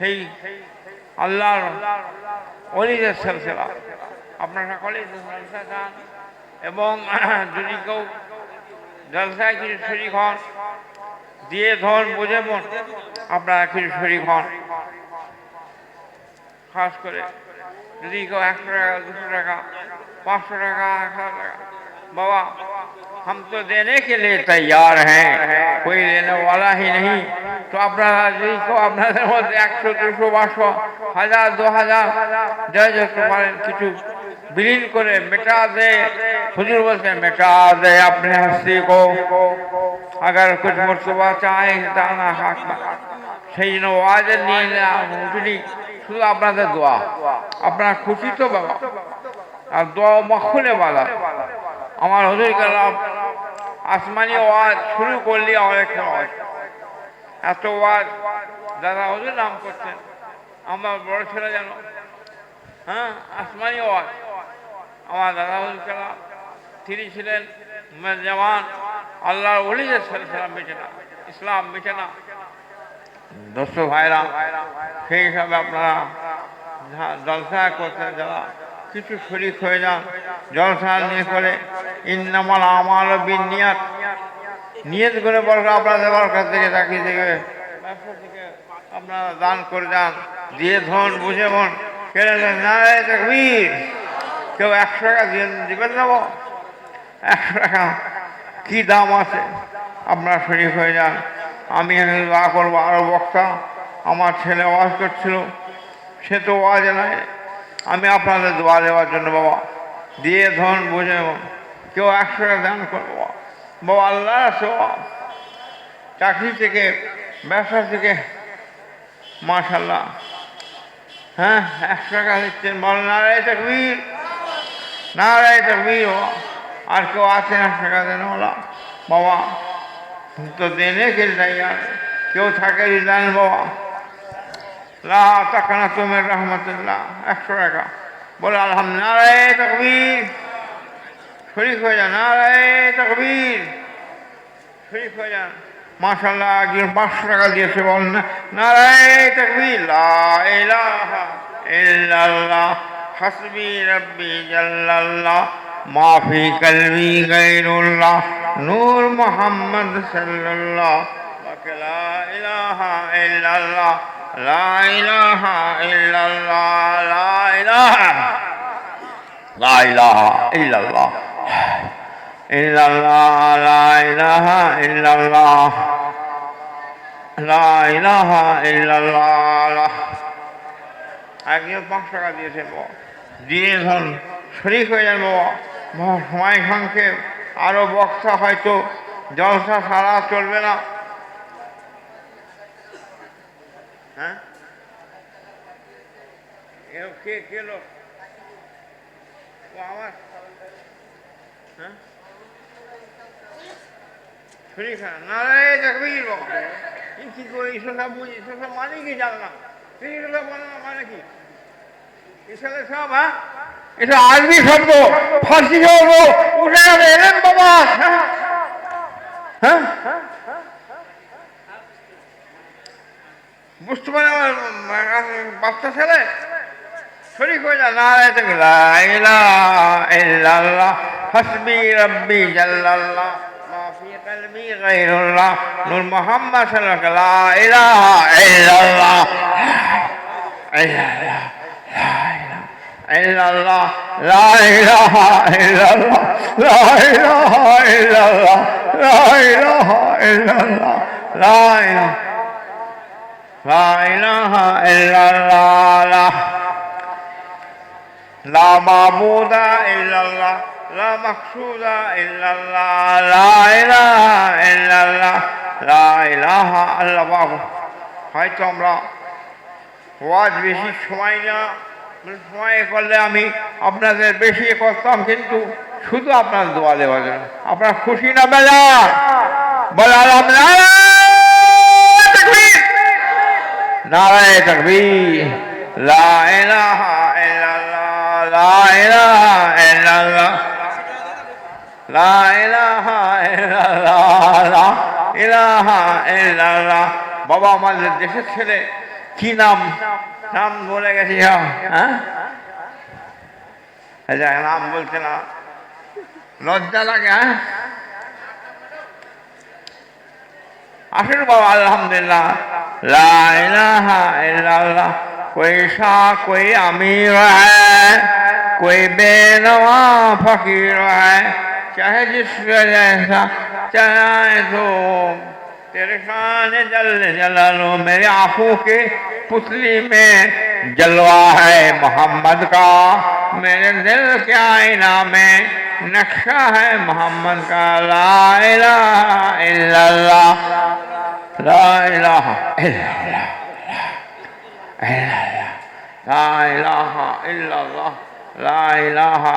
সেই আল্লাহর অলিদের সেলসেলা আপনারা সকলেই জলসা চান এবং যদি কেউ জলসায় কিছু শরিক হন দিয়ে ধন বুঝে মন আপনারা কিছু শরিক হন খাস করে যদি কেউ একশো টাকা দুশো টাকা पाँच सौ टका एक हजार टका बाबा हम तो देने के लिए तैयार हैं कोई लेने वाला ही नहीं তো আপনারা যেই আপনাদের মধ্যে একশো, দুশো, বারশো, হাজার, দু হাজার যা যত পারেন, কিছু বিলীন করে মেটা দে হুজুর বলছে মেটা দে আপনি হাসি কো। আগার কুছ মর্তবা চায় দানা হাক সেই জন্য ওয়াজে নিয়ে উঠলি শুধু আপনাদের দোয়া। আপনার খুশি তো বাবা। আর দোয়া মখনে বালা। আমার হুজুর কালাম, আসমানি ওয়াজ শুরু করলে অনেক সময় এত ওয়াজ, দাদা হজুর নাম করছেন। আমার বড় ছেলে যেন হ্যাঁ আসমানি ওয়াজ। আমার দাদা হজুর কালাম তিনি ছিলেন জামান আল্লাহর অলিদের ছেলে ছিলাম বেঁচে না। ইসলাম বেঁচে না। দোস্ত ভাইরা, সেই হিসাবে আপনারা জলসা করতে যারা, কিছু শরিক হয়ে যান জলসা নিয়ে করে, ইন্নামাল আমাল বিন নিয়াত করে বলবে আপনাদের বরকার থেকে চাকরি থেকে ব্যবসা থেকে আপনারা দান করে যান দিয়ে ধন, বুঝে মন, কেড়ে দেন নারায় তকবীর, কেউ একশো টাকা দিয়ে দিবেন নেব একশো টাকা, কি দাম আছে? আপনারা শরীর হয়ে যান। আমি দোয়া করব আরও বক্তা আমার ছেলে ওয়াজ করছিল, সে তো ওয়াজ নয় আমি আপনাদের দোয়া দেওয়ার জন্য বাবা, দিয়ে ধন, বুঝে কেউ একশো টাকা দান করব। আল্লাহ আছে চাকরি থেকে, ব্যবসা থেকে মাশাল্লাহ হ্যাঁ একশো টাকা দিচ্ছেন বল নারায় তকবীর। নারায় তকবীর। আর কেউ আছে একশো টাকা দেন ওলা বাবা তো দেনে কে আর। কেউ থাকে দেন বাবা। লা তাকানা তুমি রহমতুল্লাহ, একশো টাকা। বলে আলহামদুলিল্লাহ, নারায় তকবীর। শরীফ হয়ে যান নারায় তকবীর। শরীফ হয়ে যান মাশাল্লাহ একজন পাঁচশো টাকা দিয়েছে, বল না। নারায় তকবীর ইল্লাল্লাহ, হাসবি রব্বি জাল্লাল্লাহ, মাফি কলবি গায়রুল্লাহ, নূর মোহাম্মদ সাল্লাল্লাহ লা ইলাহা ইল্লাল্লাহ। ইল্লাল্লাহ লা ইলাহা ইল্লাল্লাহ লা ইলাহা ইল্লাল্লাহ একজন পাঁচ টাকা দিয়েছেন বাবা শরিক হয়ে যান বাবা সময় সংক্ষেপ আরও বক্তা হয়তো জলসা সারা চলবে না হ্যাঁ কে কে লোক আমার হ্যাঁ শরীর খারাপ নারায় দেখবির বাবা কি করে সব বুঝি সব মানে কি জান না তুই ঈশ্বর সব মানে মানে কি ঈশ্বরের সব হ্যাঁ এটা আরবি শব্দ ফার্সি শব্দ উঠে যাবে এলেন বাবা হ্যাঁ হ্যাঁ বুঝতে পারে আমার বাচ্চা ছেলে শরীর হয়ে যায় নারায় حسبي ربي جل الله. ما في قلبي غير الله. نور محمد صلى الله عليه وسلم. لا إله إلا الله. إلا الله لا إلا الله. لا إله إلا الله. لا إله إلا الله. لا إله إلا الله. لا إله لا إله إلا الله. لا معبود إلا الله. لا مقصود إلا الله لا إله إلا الله لا إله إلا الله হয়তো আমরা ওয়াজ বেশি সময় না সময় করলে আমি আপনাদের বেশি করতাম কিন্তু শুধু আপনার দোয়া দেওয়ার জন্য আপনার খুশি না বেলা বলে আলহামদুলিল্লাহ নারায় তকবীর লা ইলাহা ইল্লাল্লাহ লা ইলাহা ইল্লাল্লাহ লা ইলাহা ইল্লাল্লাহ লা ইলাহা ইল্লাল্লাহ বাবা আমাদের দেশের ছেলে কি নাম নাম বলে গেছি হ্যাঁ হ্যাঁ আচ্ছা, নাম বলছে না লজ্জা লাগে হ্যাঁ আসুন বাবা আলহামদুলিল্লাহ লা ইলাহা ইল্লাল্লাহ कोई शाह कोई अमीर है कोई बेनवा फकीर है चाहे जिस जैसा चलाए तो तेरे खान जल जलालो, मेरे आँखों के पुतली में जलवा है मोहम्मद का। मेरे दिल के आईना में नक्शा है मोहम्मद का। ला इलाहा इल्लल्लाह, ला इलाहा ला इलाहा ला इलाहा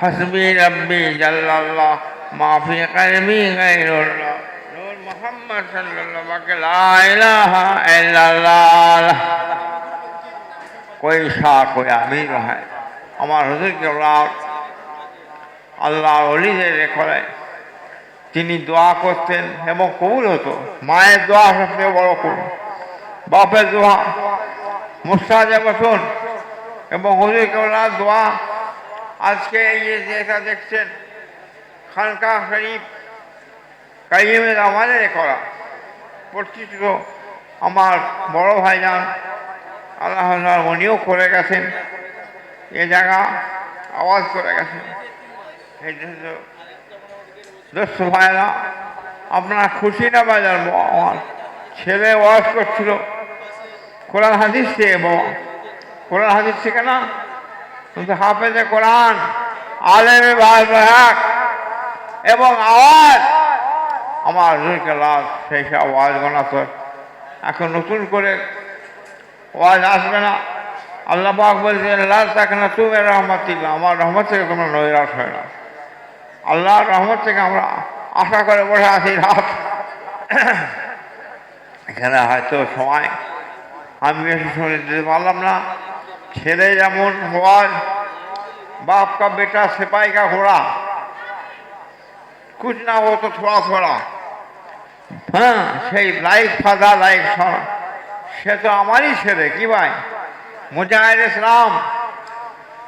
হাসবি রব্বি জাল্লাল্লাহ, মাফি কলবি গায়রুল্লাহ। নূর মুহাম্মদ সাল্লাল্লাহু আলাইহি লা ইলাহা ইল্লাল্লাহ। কোই শাহ, কোই আমির হয়? আমার হুজুর জলাল আল্লাহ অলিদের রেখলায় তিনি দোয়া করতেন এবং কবুল হতো। মায়ের দোয়া সবচেয়ে বড় করুন। বাপের দোয়া মুস্তাদ বসুন এবং হজুর কেবলা দোয়া আজকে এই যে যেটা দেখছেন, খানকা শরীফ কাইমের আমাদের করা। প্রতিষ্ঠিত আমার বড় ভাইজান আল্লাহ আল্লাহ উনিও করে গেছেন। এ জায়গা আওয়াজ করে গেছেন। দোস্ত ভাইরা আপনারা খুশি না বাজার আমার? ছেলে ওয়াজ করছিল কোরআন হাদিস থেকে বাবা কোরআন হাদিস থেকে না? কিন্তু হাফেজে কোরআন, আলেমে এবং আওয়াজ। আমার লাভ সেই সব আওয়াজ বানাতো এখন নতুন করে আওয়াজ আসবে না। আল্লাহ পাক বলছে লাল তাকে না তুমি রহমতিল্লা আমার রহমত থেকে তোমরা নৈরাশ হয় না। আল্লাহর রহমত থেকে আমরা আশা করে বসে আছি রাত। এখানে হয়তো সময়, আমি বেশি শুনে দিতে পারলাম না। ছেলে যেমন হওয়ার बाप का बेटा सिपाही का घोड़ा कुछ ना हो तो थोड़ा थोड़ा হ্যাঁ সেই লাইক ফাদা লাইক সরা সে তো আমারই ছেলে কি ভাই মুজাহিদ ইসলাম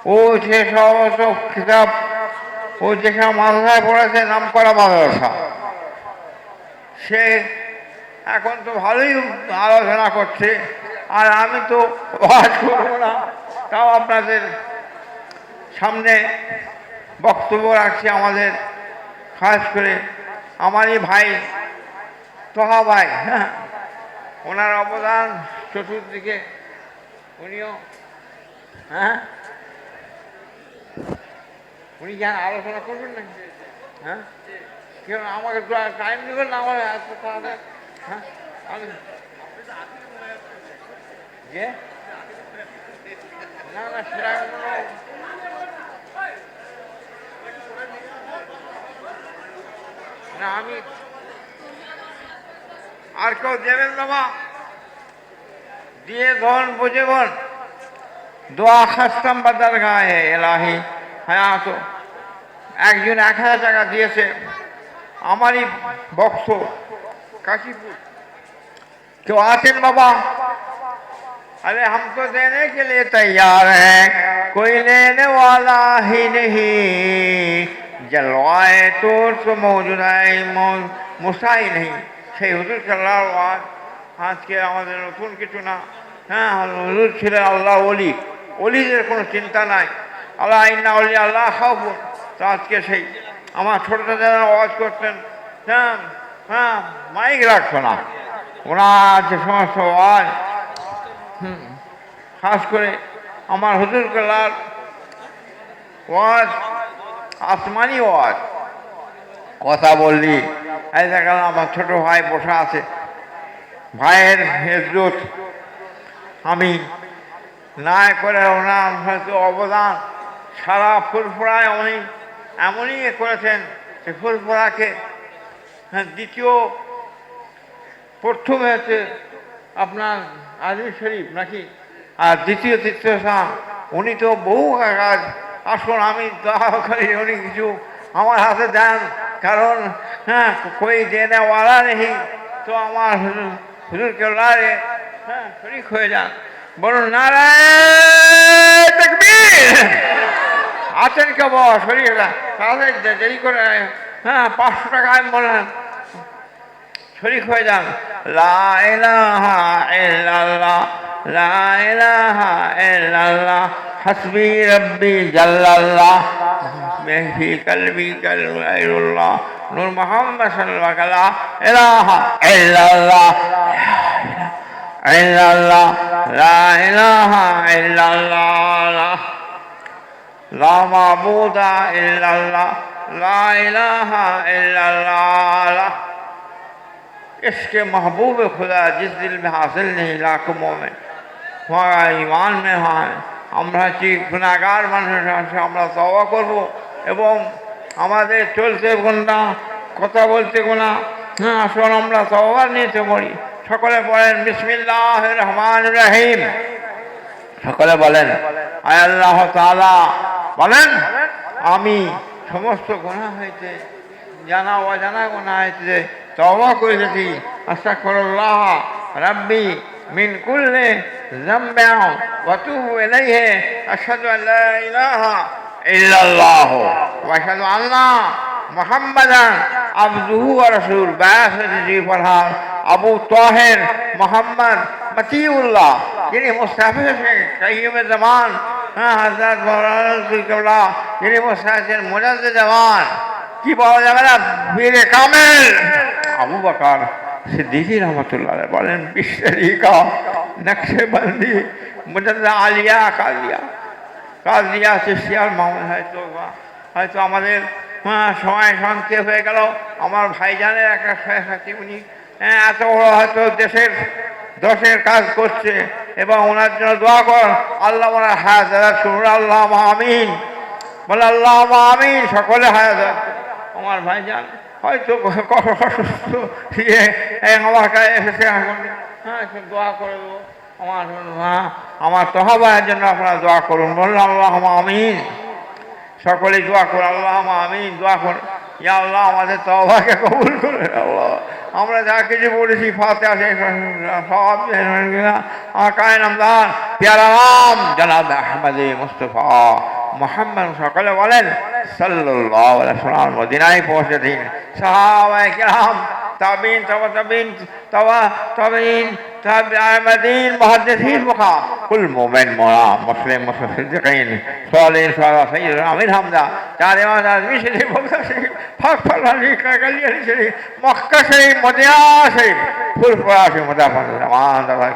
ও যে সমস্ত কিতাব ও যেখানে মাদ্রাসায় পড়েছে নাম করা মাদ্রাসা সে এখন তো ভালোই আলোচনা করছে আর আমি তো করব না। তাও আপনাদের সামনে বক্তব্য রাখছি আমাদের, খাস করে আমারই ভাই তোহা ভাই হ্যাঁ। ওনার অবদান চতুর্দিকে, উনিও হ্যাঁ। উনি আর আলোচনা করবেন না হ্যাঁ। কেন আমাকে টাইম দেবেন না আমার এত হ্যাঁ। আমি যে না না সেটা না আমি আর কেউ দেবেন বাবা দিয়ে ধন বুঝে বল দোয়া খাস্তাম বাদার গায়ে এলাহি হ্যাঁ তো একজন এক হাজার টাকা দিয়েছে আমারই বক্স কাশীপুর কেউ আছেন বাবা अरे हम तो देने के लिए तैयार हैं कोई लेने वाला ही नहीं जलवाए तो तो মৌজুদাই মশাই নেই সেই হুজুর সাল্লাহ আজকে আমাদের নতুন কিছু না হ্যাঁ হুজুর ছিলেন আল্লাহ অলি অলিদের কোনো চিন্তা নাই আল্লাহ আইনা অলি আল্লাহ খাব তো আজকে সেই আমার ছোটো যারা আওয়াজ করতেন হ্যাঁ হ্যাঁ মাইক রাখছো না ওনার যে সমস্ত আওয়াজ হুম খাস করে আমার হুজুর কালার ওয়াজ, আসমানি ওয়াজ। কথা বললি। এই দেখাল আমার ছোট ভাই বসা আছে। ভাইয়ের হেজরত। আমি না করে ওনার হয়তো অবদান সারা ফুলফোড়ায় উনি এমনই করেছেন যে ফুলফোড়াকে দ্বিতীয় প্রথমে হচ্ছে আপনার আজমি শরীফ নাকি? আর দ্বিতীয় তৃতীয় শাহ উনি তো বহু কাজ। আসুন আমি দোয়া করি উনি কিছু আমার হাতে দেন, কারণ হ্যাঁ কই দেনেওয়ালা নেই। তো আমার হুজুর কেলারে হ্যাঁ শরিক হয়ে যান বলুন, নারায় তাকবীর! আছেন কে বস শরিক যান তাদের দে- দেরি করে হ্যাঁ পাঁচশো টাকা আমি বললাম শরিক হয়ে যান লাহা ইল্লাল্লাহ লাহা ইল্লাল্লাহ হাসবি রব্বি জাল্লাল্লাহ মেহফি কলবি কলবাইরুল্লাহ নূর মোহাম্মদ সাল্লাল্লাহু আলাইহি ইলাহা ইল্লাল্লাহ ইল্লাল্লাহ লা ইলাহা ইল্লাল্লাহ লা মাবুদা ইল্লাল্লাহ লা ইলাহা ইল্লাল্লাহ इसके महबूब खुदा जिस दिल में हासिल नहीं लाखों में हमारा ईमान में হয় আমরা কি গুণাগার মানুষ আছে আমরা তওবা করব এবং আমাদের চলতে গুণা কথা বলতে গুণা হ্যাঁ আসুন আমরা তওবা নিতে পারি সকলে বলেন বিসমিল্লাহ রহমান রহিম সকলে বলেন আয় আল্লাহ তাআলা বলেন আমি সমস্ত গোনা হয়েছে জানা অজানা গোনা হয়েছে তওবা করেছি। আস্তাগফিরুল্লাহ রাব্বি মিন কুল্লি তুবু ইলাইহি। আশহাদু আন লা ইলাহা ইল্লাল্লাহ। ওয়া আশহাদু আন্না মুহাম্মাদান আবদুহু ওয়া রাসূল বায়াসতি ফরহান আবু তাহের মোহাম্মদ মতিউল্লাহ। যিনি মুস্তাফিজ কাইয়ুমে জামান। হ্যাঁ হজরত মৌলানা যিনি মুস্তাফিজের মুজাদ্দ জামান। কি বলা যাবে না? বীরে কামেল আবু বকর সিদ্দিকী রহমতুল্লাহ বলেন বিশ্বরিকা নকশবন্দি মুজাদ্দ আলিয়া কালিয়া কালিয়া শিষ্যার মামলা হয়তো হয়তো আমাদের হ্যাঁ, সময় সংক্ষেপ হয়ে গেল। আমার ভাইজানের একটা সাথী উনি হ্যাঁ, এত বড় হয়তো দেশের দশের কাজ করছে এবং ওনার জন্য দোয়া কর। আল্লাহ ওনার হায়াত শুনুন আল্লাহ আমিন। বলে আল্লাহ আমিন। সকলে হায়াত আমার ভাইজান হয়তো ইয়ে আমার কাছে এসেছে এখন। হ্যাঁ দোয়া করে দেবো আমার হ্যাঁ, আমার তহবায়ের জন্য আপনারা দোয়া করুন। বললাম আল্লাহ আমিন। সকলে দোয়া করুন আল্লাহ আমিন দোয়া করুন। ইয়া আল্লাহ আমাদের তওবাকে কবুল করে আল্লাহ। আমরা যা কিছু বলেছি ফাতে আসে সব আমার কায় নামদান পেয়ারা নাম জনাব আহমদ মুস্তফা। মোহাম্মদ সকলে বলেন সাল্লাল্লাহু আলাইহি সাল্লাম মদিনায় পৌঁছে দিন সাহাবায়ে কিরাম তাবিন তবা তাবিন তবা তাবিন তাবিন মুহাদ্দিসিন মুখা কুল মুমিন মোরা মুসলিম মুসলিম সালিন সালা সাইয়্যিদ আমির হামদা চার ইমাম আজমি শরীফ বকরা শরীফ ফাক ফালানি কাগালিয়া শরীফ মক্কা শরীফ মদিনা শরীফ ফুরফুরা শরীফ মুদাফান জামান দাবা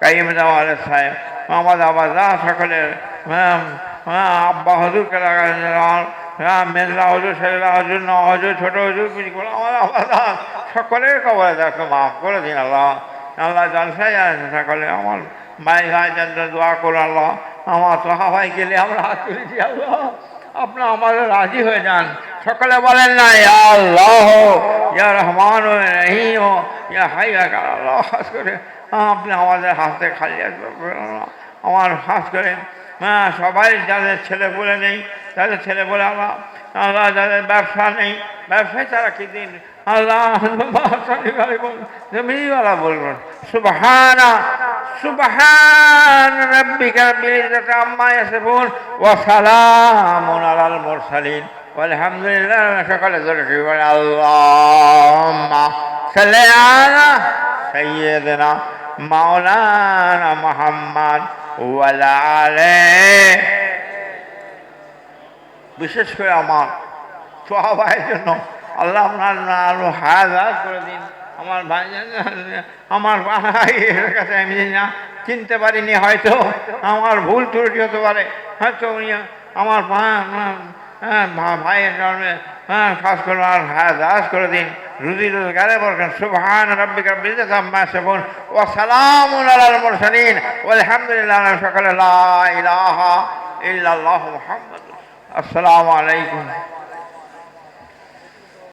কাইম জামাল সাহেব মোহাম্মদ আবাদা সকলের হ্যাঁ আব্বা হজুর কেলা হ্যাঁ মেজলা হজুর সেজলা হজুর, ন হজুর, ছোট হজুর আমার আলাদা সকলের কবরে দেখো, মাফ করে দিন আল্লাহ। আল্লাহ জলসাই আছে সকলে। আমার ভাই ভাই জন্য দোয়া করো আল্লাহ। আমার তোহা ভাই গেলে আমরা হাত তুলেছি আল্লাহ। আপনার আমাদের রাজি হয়ে যান। সকলে বলেন না, ইয়া আল্লাহ, ইয়া রহমান রহিম, ইয়া হাই আল্লাহ, হাস করে। আপনি আমাদের হাতে খালি আসবে আমার হাস করে হ্যাঁ সবাই যাদের ছেলে বলে নেই, তাদের ছেলে বলে আল্লাহ আল্লাহ যাদের ব্যবসা নেই, ব্যবসায় তারা কি দিন? আল্লাহ জমিওয়ালা বলবেন, সুবহানা, সুবহান রব্বিকা রব্বিল ইজ্জাতি আম্মা ইয়াসিফুন ওয়া সালামুন সকালে ধরে বলে আল্লাহুম্মা সাল্লি আলা সাইয়্যিদিনা মাওলানা মুহাম্মদ বিশেষ করে আমার সবাই জন্য আল্লাহ আপনার আরও হায়াত করে দিন। আমার ভাই আমার ভাই এর কাছে আমি না চিনতে পারিনি, হয়তো আমার ভুল ত্রুটি হতে পারে, হয়তো উনি আমার ভাইয়ের জন্মে হ্যাঁ খাস করে আর হায়াত করে দিন। রুজি রোজগারে বলছেন সুবহান রব্বিকা বিজাত আম্মা ইয়াসিফুন, ওয়া সালামুন আলাল মুরসালিন, ওয়ালহামদুলিল্লাহ সকালে লা ইলাহা ইল্লাল্লাহু মুহাম্মাদুর আসসালামু আলাইকুম।